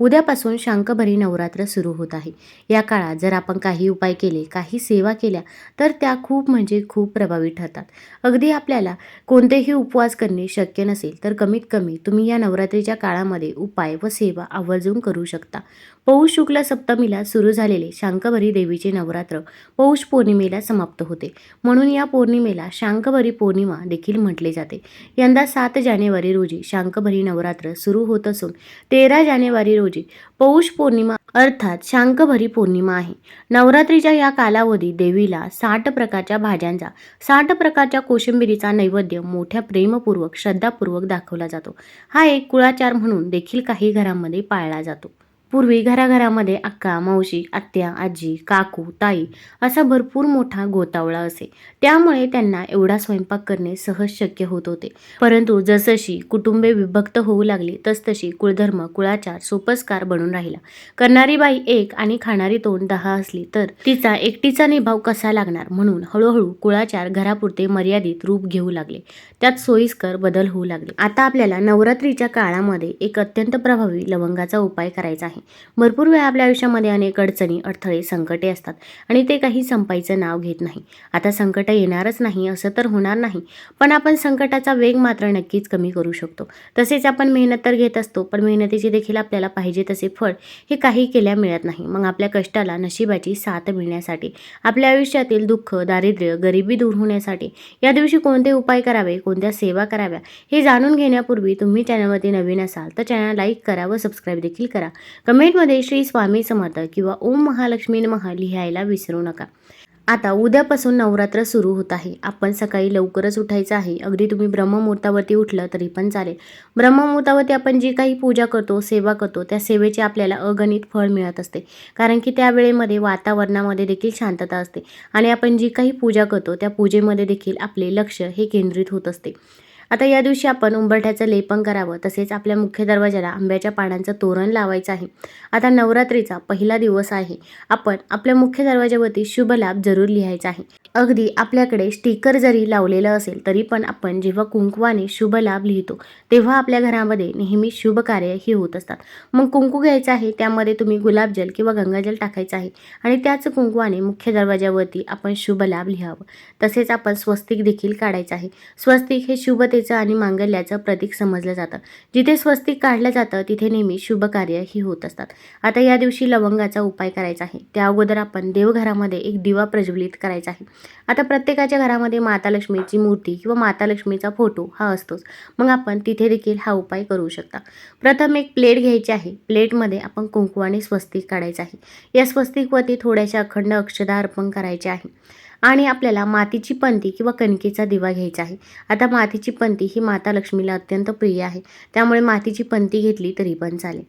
उद्यापासून शांकभरी नवरात्र सुरू होत आहे. या काळात जर आपण काही उपाय केले काही सेवा केल्या तर त्या खूप म्हणजे खूप प्रभावी ठरतात. अगदी आपल्याला कोणतेही उपवास करणे शक्य नसेल तर कमीत कमी तुम्ही या नवरात्रीच्या काळामध्ये उपाय व सेवा आवर्जून करू शकता. पौष शुक्ल सप्तमीला सुरू झालेले शांकभरी देवीचे नवरात्र पौष पौर्णिमेला समाप्त होते. म्हणून या पौर्णिमेला शांकभरी पौर्णिमा देखील म्हटले जाते. यंदा सात जानेवारी रोजी शांकभरी नवरात्र सुरू होत असून तेरा जानेवारी रोजी पौष पौर्णिमा अर्थात शांकभरी पौर्णिमा आहे. नवरात्रीच्या या कालावधी देवीला साठ प्रकारच्या भाज्यांचा साठ प्रकारच्या कोशिंबिरीचा नैवेद्य मोठ्या प्रेमपूर्वक श्रद्धापूर्वक दाखवला जातो. हा एक कुळाचार म्हणून देखील काही घरांमध्ये पाळला जातो. पूर्वी घराघरामध्ये अक्का मावशी आत्या आजी काकू ताई असा भरपूर मोठा गोतावळा असे. त्यामुळे त्यांना एवढा स्वयंपाक करणे सहज शक्य होत होते. परंतु जसशी कुटुंबे विभक्त होऊ लागली तसतशी कुळधर्म कुळाचार सोपस्कार बनून राहिला. करणारी बाई एक आणि खाणारी तोंड दहा असली तर तिचा एकटीचा निभाव कसा लागणार म्हणून हळूहळू कुळाचार घरापुरते मर्यादित रूप घेऊ लागले. त्यात सोयीस्कर बदल होऊ लागले. आता आपल्याला नवरात्रीच्या काळामध्ये एक अत्यंत प्रभावी लवंगाचा उपाय करायचा आहे. भरपूर वेळा आपल्या आयुष्यामध्ये अनेक अडचणी अडथळे संकटे असतात आणि ते काही संपायचं नाव घेत नाही. आता संकट येणारच नाही असं तर होणार नाही. पण आपण संकटाचा वेग मात्र नक्कीच कमी करू शकतो. तसेच आपण मेहनत तर घेत असतो पण मेहनतीची देखील आपल्याला पाहिजे तसे फळ हे काही केल्या मिळत नाही. मग आपल्या कष्टाला नशिबाची साथ मिळण्यासाठी आपल्या आयुष्यातील दुःख दारिद्र्य गरिबी दूर होण्यासाठी या दिवशी कोणते उपाय करावे कोणत्या सेवा कराव्या हे जाणून घेण्यापूर्वी तुम्ही चॅनलवरती नवीन असाल तर चॅनल लाईक करा व सबस्क्राईब देखील करा. कमेंटमध्ये श्री स्वामी समर्थ किंवा ओम महालक्ष्मी महा लिहायला विसरू नका. आता उद्यापासून नवरात्र सुरू होत आहे. आपण सकाळी लवकरच उठायचं आहे. अगदी तुम्ही ब्रह्ममुहूर्तावरती उठलं तरी पण चालेल. ब्रह्ममुहूर्तावरती आपण जी काही पूजा करतो सेवा करतो त्या सेवेचे आपल्याला अगणित फळ मिळत असते. कारण की त्या वेळेमध्ये वातावरणामध्ये देखील शांतता असते. आणि आपण जी काही पूजा करतो त्या पूजेमध्ये देखील आपले लक्ष हे केंद्रित होत असते. आता या दिवशी आपण उंबरठ्याचं लेपन करावं तसेच आपल्या मुख्य दरवाजाला आंब्याच्या पानांचं तोरण लावायचं आहे. आता नवरात्रीचा पहिला दिवस आहे. आपण आपल्या मुख्य दरवाजावरती शुभ लाभ जरूर लिहायचा आहे. अगदी आपल्याकडे स्टिकर जरी लावलेलं असेल तरी पण आपण जेव्हा कुंकवाने शुभ लाभ लिहितो तेव्हा आपल्या घरामध्ये नेहमी शुभ कार्य ही होत असतात. मग कुंकू घ्यायचं आहे त्यामध्ये तुम्ही गुलाबजल किंवा गंगाजल टाकायचं आहे आणि त्याच कुंकवाने मुख्य दरवाजावरती आपण शुभ लाभ लिहावं. तसेच आपण स्वस्तिक देखील काढायचं आहे. स्वस्तिक हे शुभतेचं आणि मांगल्याचं प्रतीक समजलं जातं. जिथे स्वस्तिक काढलं जातं तिथे नेहमी शुभ कार्य ही होत असतात. आता या दिवशी लवंगाचा उपाय करायचा आहे. त्या अगोदर आपण देवघरामध्ये एक दिवा प्रज्वलित करायचा आहे. आता प्रत्येकाच्या घरामध्ये माता लक्ष्मीची मूर्ती किंवा माता लक्ष्मीचा फोटो हा असतोच. मग आपण तिथे देखील हा उपाय करू शकता. प्रथम एक प्लेट घ्यायची आहे. प्लेटमध्ये आपण कुंकवाने स्वस्तिक काढायचं आहे. या स्वस्तिकवरती थोड्याशा अखंड अक्षदा अर्पण करायचे आहे. आणि आपल्याला मातीची पंती किंवा कणकेचा दिवा घ्यायचा आहे. आता मातीची पंती ही माता लक्ष्मीला अत्यंत प्रिय आहे. त्यामुळे मातीची पंती घेतली तरी पण चालेल.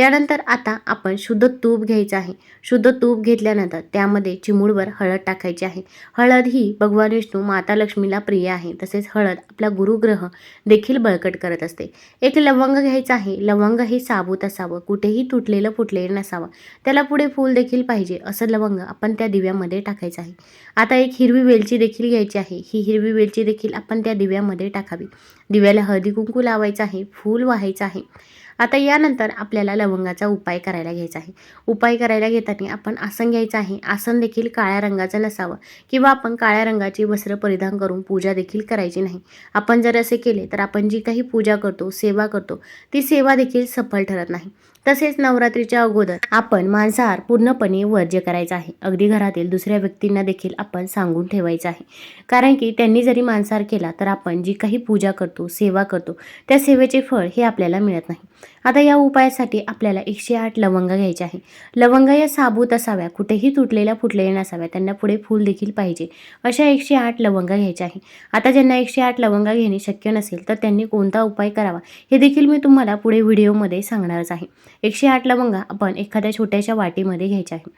त्यानंतर आता आपण शुद्ध तूप घ्यायचं आहे. शुद्ध तूप घेतल्यानंतर त्यामध्ये चिमूडवर हळद टाकायची आहे. हळद ही भगवान विष्णू माता लक्ष्मीला प्रिय आहे. तसेच हळद आपला गुरुग्रह देखील बळकट करत असते. एक लवंग घ्यायचं आहे. लवंग हे साबूत असावं. कुठेही तुटलेलं फुटलेलं नसावं. त्याला पुढे फूल देखील पाहिजे. असं लवंग आपण त्या दिव्यामध्ये टाकायचं आहे. आता एक हिरवी वेलची देखील घ्यायची आहे. ही हिरवी वेलची देखील आपण त्या दिव्यामध्ये टाकावी. दिव्याला हळदी कुंकू लावायचं आहे. फूल वाहायचं आहे. आता यानंतर आपल्याला लवंगाचा उपाय करायला घ्यायचा आहे. उपाय करायला घेताना आपण आसन घ्यायचं आहे. आसन देखील काळ्या रंगाचं नसावं किंवा आपण काळ्या रंगाची वस्त्र परिधान करून पूजा देखील करायची नाही. आपण जर असे केले तर आपण जी काही पूजा करतो सेवा करतो ती सेवा देखील सफल ठरत नाही. तसेच नवरात्रीच्या अगोदर आपण मांसाहार पूर्णपणे वर्ज्य करायचा आहे. अगदी घरातील दुसऱ्या व्यक्तींना देखील आपण सांगून ठेवायचं आहे. कारण की त्यांनी जरी मांसाहार केला तर आपण जी काही पूजा करतो सेवा करतो त्या सेवेचे फळ हे आपल्याला मिळत नाही. आता या उपायासाठी आपल्याला एकशे आठ लवंगा घ्यायच्या आहे लवंगा या साबूत असाव्या कुठेही तुटलेल्या फुटलेल्या नसाव्या त्यांना पुढे फूल देखील पाहिजे. अशा एकशे आठ लवंगा घ्यायच्या आहे आता ज्यांना एकशे आठ लवंगा घेणे शक्य नसेल तर त्यांनी कोणता उपाय करावा हे देखील मी तुम्हाला पुढे व्हिडिओमध्ये सांगणारच आहे. एकशे आठ लवंगा आपण एखाद्या छोट्याशा वाटीमध्ये घ्यायच्या आहे.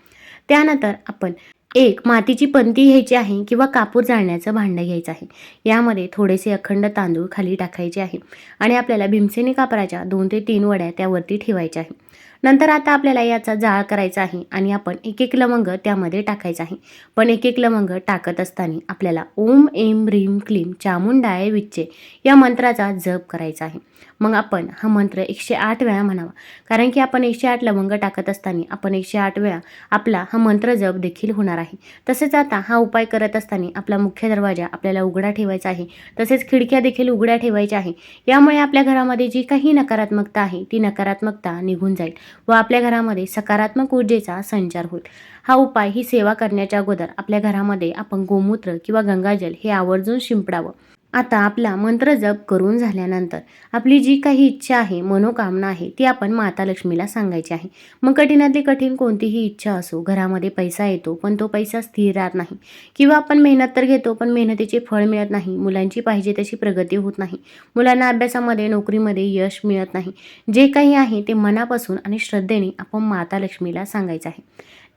त्यानंतर आपण एक मातीची पंती घ्यायची आहे किंवा कापूर जाळण्याचं भांडं घ्यायचं आहे. यामध्ये थोडेसे अखंड तांदूळ खाली टाकायचे आहे आणि आपल्याला भीमसेनी कापराच्या दोन ते तीन वड्या त्यावरती ठेवायच्या आहे. नंतर आता आपल्याला याचा जाळ करायचा आहे आणि आपण एक एक लवंग त्यामध्ये टाकायचा आहे. पण एक एक लवंग टाकत असताना आपल्याला ओम एम ह्रीम क्लीम चामुंडाय विच्चे या मंत्राचा जप करायचा आहे. मग आपण हा मंत्र एकशे आठ वेळा म्हणावा. कारण की आपण एकशे आठ लवंग टाकत असताना आपण एकशे आठ वेळा आपला हा मंत्र जप देखील होणार आहे. तसेच आता हा उपाय करत असताना आपला मुख्य दरवाजा आपल्याला उघडा ठेवायचा आहे. तसेच खिडक्या देखील उघड्या ठेवायच्या आहे. यामुळे आपल्या घरामध्ये जी काही नकारात्मकता आहे ती नकारात्मकता निघून जाईल. व आपल्या घरामध्ये सकारात्मक ऊर्जेचा संचार होईल. हा उपाय ही सेवा करण्याच्या अगोदर आपल्या घरामध्ये आपण गोमूत्र किंवा गंगाजल हे आवर्जून शिंपडावं. आता आपला मंत्र जप करून झाल्यानंतर आपली जी काही इच्छा आहे मनोकामना आहे ती आपण माता लक्ष्मीला सांगायची आहे. मग कठीणातली कठीण कोणतीही इच्छा असो घरामध्ये पैसा येतो पण तो पैसा स्थिर राहत नाही. किंवा आपण मेहनत तर घेतो पण मेहनतीचे फळ मिळत नाही. मुलांची पाहिजे तशी प्रगती होत नाही. मुलांना अभ्यासामध्ये नोकरीमध्ये यश मिळत नाही. जे काही आहे ते मनापासून आणि श्रद्धेने आपण माता लक्ष्मीला सांगायचं आहे.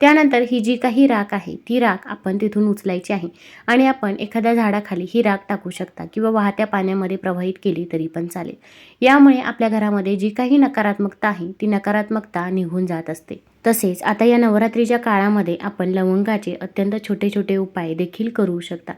त्यानंतर ही जी काही राख आहे ती राख आपण तिथून उचलायची आहे. आणि आपण एखाद्या झाडाखाली ही राख टाकू शकता किंवा वाहत्या पाण्यामध्ये प्रवाहित केली तरी पण चालेल. यामुळे आपल्या घरामध्ये जी काही नकारात्मकता आहे ती नकारात्मकता निघून जात असते. तसेच आता या नवरात्रीच्या काळामध्ये आपण लवंगाचे अत्यंत छोटे छोटे उपाय देखील करू शकता.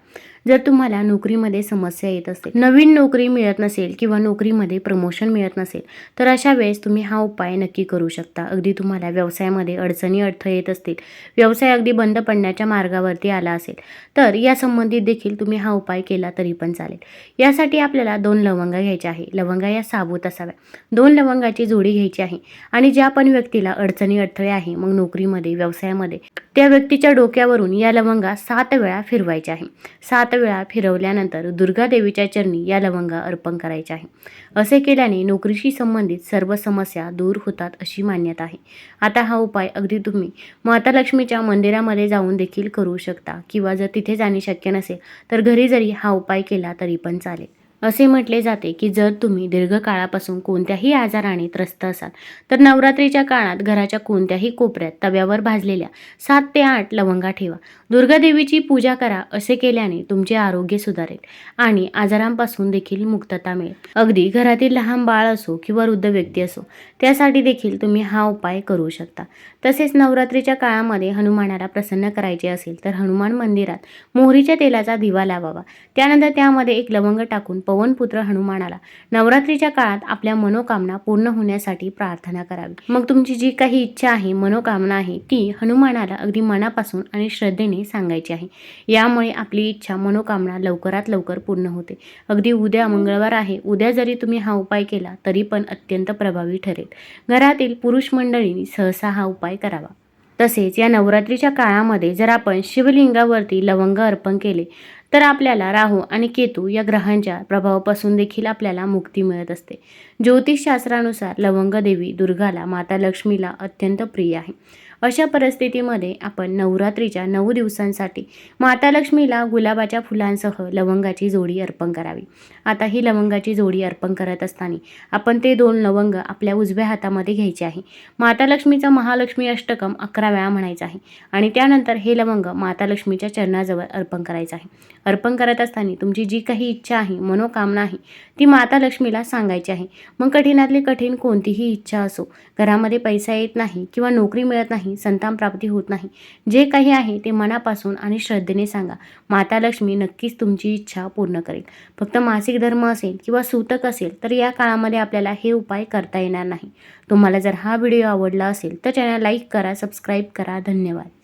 जर तुम्हाला नोकरीमध्ये समस्या येत असेल नवीन नोकरी मिळत नसेल किंवा नोकरीमध्ये प्रमोशन मिळत नसेल तर अशा वेळेस तुम्ही हा उपाय नक्की करू शकता. अगदी तुम्हाला व्यवसायामध्ये अडचणी अडथळे येत असतील व्यवसाय अगदी बंद पडण्याच्या मार्गावरती आला असेल तर या संबंधित देखील तुम्ही हा उपाय केला तरी पण चालेल. यासाठी आपल्याला दोन लवंगा घ्यायच्या आहे. लवंगा या साबूत असाव्या. दोन लवंगाची जोडी घ्यायची आहे आणि ज्या पण व्यक्तीला अडचणी अडथळे आहे मग नोकरीमध्ये व्यवसायामध्ये त्या व्यक्तीच्या डोक्यावरून या लवंगा सात वेळा फिरवायच्या आहे. सात वेळा फिरवल्यानंतर दुर्गा देवीच्या चरणी या लवंगा अर्पण करायच्या आहे. असे केल्याने नोकरीशी संबंधित सर्व समस्या दूर होतात अशी मान्यता आहे. आता हा उपाय अगदी तुम्ही माता लक्ष्मीच्या मंदिरामध्ये जाऊन देखील करू शकता किंवा जर तिथे जाणे शक्य नसेल तर घरी जरी हा उपाय केला तरी पण चालेल. असे म्हटले जाते की जर तुम्ही दीर्घकाळापासून कोणत्याही आजाराने त्रस्त असाल तर नवरात्रीच्या काळात घराच्या कोणत्याही कोपऱ्यात तव्यावर भाजलेल्या सात ते आठ लवंगा ठेवा. दुर्गादेवीची पूजा करा असे केल्याने तुमचे आरोग्य सुधारेल आणि आजारांपासून देखील मुक्तता मिळेल. अगदी घरातील लहान बाळ असो किंवा वृद्ध व्यक्ती असो त्यासाठी देखील तुम्ही हा उपाय करू शकता. तसेच नवरात्रीच्या काळामध्ये हनुमानाला प्रसन्न करायचे असेल तर हनुमान मंदिरात मोहरीच्या तेलाचा दिवा लावावा. त्यानंतर त्यामध्ये एक लवंग टाकून पवनपुत्र हनुमानाला. नवरात्रीच्या काळात आपल्या मनोकामना पूर्ण होण्यासाठी प्रार्थना करावी. मग तुमची जी काही इच्छा आहे मनोकामना आहे ती हनुमानाला अगदी मनापासून आणि श्रद्धेने सांगायची आहे. यामुळे आपली इच्छा मनोकामना लवकरात लवकर पूर्ण होते. अगदी उद्या मंगळवार आहे. उद्या जरी तुम्ही हा उपाय केला तरी पण अत्यंत प्रभावी ठरेल. घरातील पुरुष मंडळींनी सहसा हा उपाय करावा. तसेच या नवरात्रीच्या काळामध्ये जर आपण शिवलिंगावरती लवंग अर्पण केले तर आपल्याला राहू आणि केतू या ग्रहांच्या प्रभावापासून देखील आपल्याला मुक्ती मिळत असते. ज्योतिषशास्त्रानुसार लवंग देवी दुर्गाला माता लक्ष्मीला अत्यंत प्रिय आहे. अशा परिस्थितीमध्ये आपण नवरात्रीच्या नऊ दिवसांसाठी माता लक्ष्मीला गुलाबाच्या फुलांसह लवंगाची जोडी अर्पण करावी. आता ही लवंगाची जोडी अर्पण करत असताना आपण ते दोन लवंग आपल्या उजव्या हातामध्ये घ्यायचे आहे. माता लक्ष्मीचा महालक्ष्मी अष्टकम अकरा वेळा म्हणायचं आहे आणि त्यानंतर हे लवंग माता लक्ष्मीच्या चरणाजवळ अर्पण करायचं आहे. अर्पण करत असताना तुमची जी काही इच्छा आहे मनोकामना आहे ती माता लक्ष्मीला सांगायची आहे. मग कठीणातली कठीण कोणतीही इच्छा असो घरामध्ये पैसा येत नाही किंवा नोकरी मिळत नाही नाही संतान प्राप्ती होत नाही. जे काही आहे ते मनापासून आणि श्रद्धेने सांगा. माता लक्ष्मी नक्कीच तुमची इच्छा पूर्ण करेल. फक्त मासिक धर्म असेल किंवा सूतक असेल तर या काळामध्ये आपल्याला हे उपाय करता येणार नाही. तुम्हाला जर हा व्हिडिओ आवडला असेल तर चॅनल लाईक करा सबस्क्राईब करा. धन्यवाद.